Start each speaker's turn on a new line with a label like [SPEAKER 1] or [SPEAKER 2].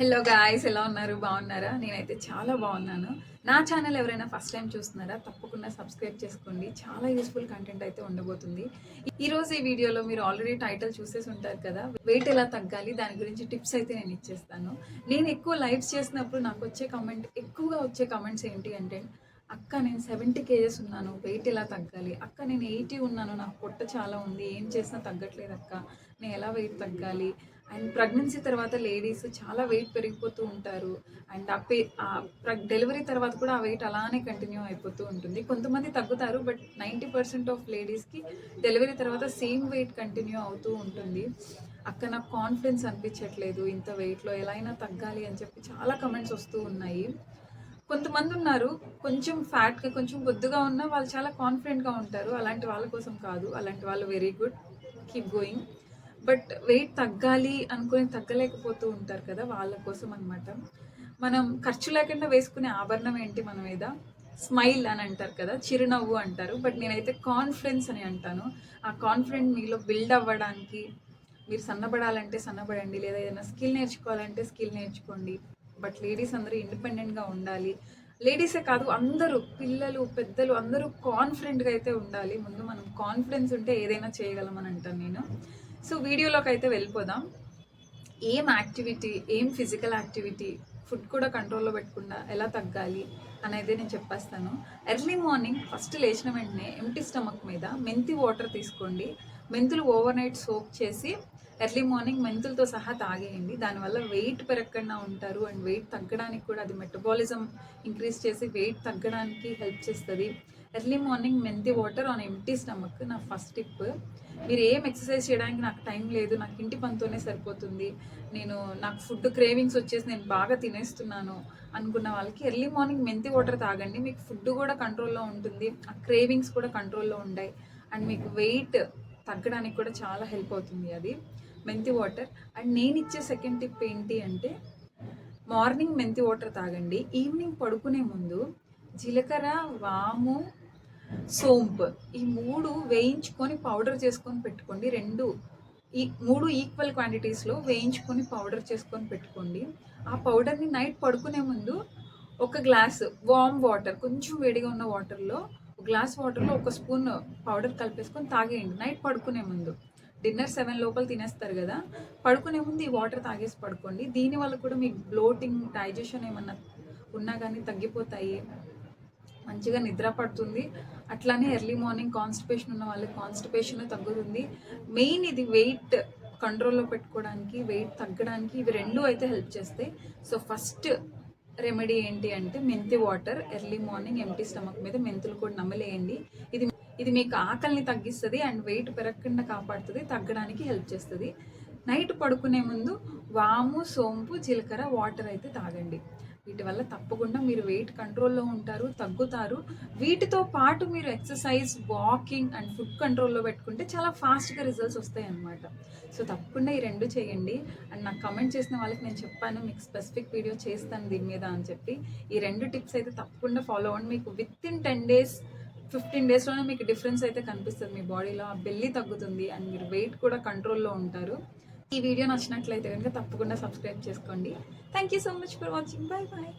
[SPEAKER 1] Hello guys ఎలా ఉన్నారు? బాగున్నారా? నేనైతే చాలా బాగున్నాను. నా ఛానల్ ఎవరైనా ఫస్ట్ టైం చూస్తున్నారా? తప్పకుండా సబ్స్క్రైబ్ చేసుకోండి. చాలా యూస్ఫుల్ కంటెంట్ అయితే ఉండబోతుంది. ఈరోజు ఈ వీడియోలో మీరు ఆల్రెడీ టైటిల్ చూసేసి ఉంటారు కదా? వెయిట్ ఎలా తగ్గాలి? దాని గురించి టిప్స్ అయితే నేను ఇచ్చేస్తాను. నేను ఎక్కువ లైవ్స్ చేసినప్పుడు నాకు వచ్చే కమెంట్ ఎక్కువగా వచ్చే కమెంట్స్ ఏంటి అంటే అక్క నేను సెవెంటీ కేజెస్ ఉన్నాను. వెయిట్ ఎలా తగ్గాలి? అక్క నేను ఎయిటీ ఉన్నాను. నాకు పొట్ట చాలా ఉంది. ఏం చేసినా తగ్గట్లేదు అక్క. నేను ఎలా వెయిట్ తగ్గాలి? అండ్ ప్రెగ్నెన్సీ తర్వాత లేడీస్ చాలా వెయిట్ పెరిగిపోతూ ఉంటారు. అండ్ ఆ పే డెలివరీ తర్వాత కూడా ఆ వెయిట్ అలానే కంటిన్యూ అయిపోతూ ఉంటుంది. కొంతమంది తగ్గుతారు బట్ నైంటీ పర్సెంట్ ఆఫ్ లేడీస్కి డెలివరీ తర్వాత సేమ్ వెయిట్ కంటిన్యూ అవుతూ ఉంటుంది. అక్క నాకు కాన్ఫిడెన్స్ అనిపించట్లేదు ఇంత వెయిట్లో ఎలా అయినా తగ్గాలి అని చెప్పి చాలా కమెంట్స్ వస్తూ ఉన్నాయి. కొంతమంది ఉన్నారు కొంచెం ఫ్యాట్గా కొంచెం బొద్దుగా ఉన్నా వాళ్ళు చాలా కాన్ఫిడెంట్గా ఉంటారు. అలాంటి వాళ్ళ కోసం కాదు అలాంటి వాళ్ళు very good. Keep going. But weight తగ్గాలి అనుకుని తగ్గలేకపోతూ ఉంటారు కదా వాళ్ళ కోసం అనమాట మనం ఖర్చు లేకుండా వేసుకునే ఆభరణం ఏంటి మన మీద? స్మైల్ అని అంటారు కదా చిరునవ్వు అంటారు. బట్ నేనైతే కాన్ఫిడెన్స్ అని అంటాను. ఆ కాన్ఫిడెంట్ మీలో బిల్డ్ అవ్వడానికి మీరు సన్నబడాలంటే సన్నబడండి లేదా ఏదైనా స్కిల్ నేర్చుకోవాలంటే స్కిల్ నేర్చుకోండి. బట్ లేడీస్ అందరూ ఇండిపెండెంట్గా ఉండాలి. లేడీసే కాదు అందరూ పిల్లలు పెద్దలు అందరూ కాన్ఫిడెంట్గా అయితే ఉండాలి. ముందు మనం కాన్ఫిడెన్స్ ఉంటే ఏదైనా చేయగలం అని అంటాను నేను. సో వీడియోలోకి అయితే వెళ్ళిపోదాం. ఏం యాక్టివిటీ ఏం ఫిజికల్ యాక్టివిటీ ఫుడ్ కూడా కంట్రోల్లో పెట్టకుండా ఎలా తగ్గాలి అనేది నేను చెప్పేస్తాను. ఎర్లీ మార్నింగ్ ఫస్ట్ లేచిన వెంటనే ఎంటీ స్టమక్ మీద మెంతి వాటర్ తీసుకోండి. మెంతులు ఓవర్ నైట్ సోప్ చేసి ఎర్లీ మార్నింగ్ మెంతులతో సహా తాగేయండి. దానివల్ల వెయిట్ పెరగకుండా ఉంటారు అండ్ వెయిట్ తగ్గడానికి కూడా అది మెటబాలిజం ఇంక్రీజ్ చేసి వెయిట్ తగ్గడానికి హెల్ప్ చేస్తుంది. ఎర్లీ మార్నింగ్ మెంతి వాటర్ ఆన్ ఎంటీ స్టమక్ నా ఫస్ట్ టిప్. మీరు ఏం ఎక్సర్సైజ్ చేయడానికి నాకు టైం లేదు నాకు ఇంటి పనితోనే సరిపోతుంది నేను నాకు ఫుడ్ క్రేవింగ్స్ వచ్చేసి నేను బాగా తినేస్తున్నాను అనుకున్న వాళ్ళకి ఎర్లీ మార్నింగ్ మెంతి వాటర్ తాగండి. మీకు ఫుడ్ కూడా కంట్రోల్లో ఉంటుంది ఆ క్రేవింగ్స్ కూడా కంట్రోల్లో ఉంటాయి అండ్ మీకు వెయిట్ తగ్గడానికి కూడా చాలా హెల్ప్ అవుతుంది అది. మెంతి వాటర్. అండ్ నేను ఇచ్చే సెకండ్ టిప్ ఏంటి అంటే మార్నింగ్ మెంతి వాటర్ తాగండి. ఈవినింగ్ పడుకునే ముందు జీలకర్ర వాము సోంపు ఈ మూడు వేయించుకొని పౌడర్ చేసుకొని పెట్టుకోండి. రెండు ఈ మూడు ఈక్వల్ క్వాంటిటీస్లో వేయించుకొని పౌడర్ చేసుకొని పెట్టుకోండి. ఆ పౌడర్ని నైట్ పడుకునే ముందు ఒక గ్లాస్ వామ్ వాటర్ కొంచెం వేడిగా ఉన్న వాటర్లో గ్లాస్ వాటర్లో ఒక స్పూన్ పౌడర్ కలిపేసుకొని తాగేయండి. నైట్ పడుకునే ముందు. డిన్నర్ సెవెన్ లోపల తినేస్తారు కదా పడుకునే ముందు ఈ వాటర్ తాగేసి పడుకోండి. దీనివల్ల కూడా మీకు బ్లోటింగ్ డైజెషన్ ఏమన్నా ఉన్నా కానీ తగ్గిపోతాయి. మంచిగా నిద్ర పడుతుంది. అట్లానే ఎర్లీ మార్నింగ్ కాన్స్టిపేషన్ ఉన్న వాళ్ళకి కాన్స్టిపేషన్ తగ్గుతుంది. మెయిన్ ఇది వెయిట్ కంట్రోల్లో పెట్టుకోవడానికి వెయిట్ తగ్గడానికి ఇవి రెండు అయితే హెల్ప్ చేస్తాయి. సో ఫస్ట్ రెమెడీ ఏంటి అంటే మెంతి water early morning empty stomach మీద మెంతులు కూడా నమ్మలేయండి ఇది ఇది మీకు ఆకలిని తగ్గిస్తుంది అండ్ వెయిట్ పెరగకుండా కాపాడుతుంది తగ్గడానికి హెల్ప్ చేస్తుంది. నైట్ పడుకునే ముందు వాము సోంపు జీలకర్ర వాటర్ అయితే తాగండి. వీటి వల్ల తప్పకుండా మీరు వెయిట్ కంట్రోల్లో ఉంటారు తగ్గుతారు. వీటితో పాటు మీరు ఎక్సర్సైజ్ వాకింగ్ అండ్ ఫుడ్ కంట్రోల్లో పెట్టుకుంటే చాలా ఫాస్ట్గా రిజల్ట్స్ వస్తాయి అన్నమాట సో తప్పకుండా ఈ రెండు చేయండి. అండ్ నాకు కమెంట్ చేసిన వాళ్ళకి నేను చెప్పాను మీకు స్పెసిఫిక్ వీడియో చేస్తాను దీని మీద అని చెప్పి. ఈ రెండు టిప్స్ అయితే తప్పకుండా ఫాలో అవ్వండి మీకు with in ten days fifteen డేస్లోనే మీకు డిఫరెన్స్ అయితే కనిపిస్తుంది. మీ బాడీలో ఆ బెల్లి తగ్గుతుంది అండ్ మీరు వెయిట్ కూడా కంట్రోల్లో ఉంటారు. ఈ వీడియో నచ్చినట్లయితే కనుక తప్పకుండా సబ్స్క్రైబ్ చేసుకోండి. Thank you so much for watching bye bye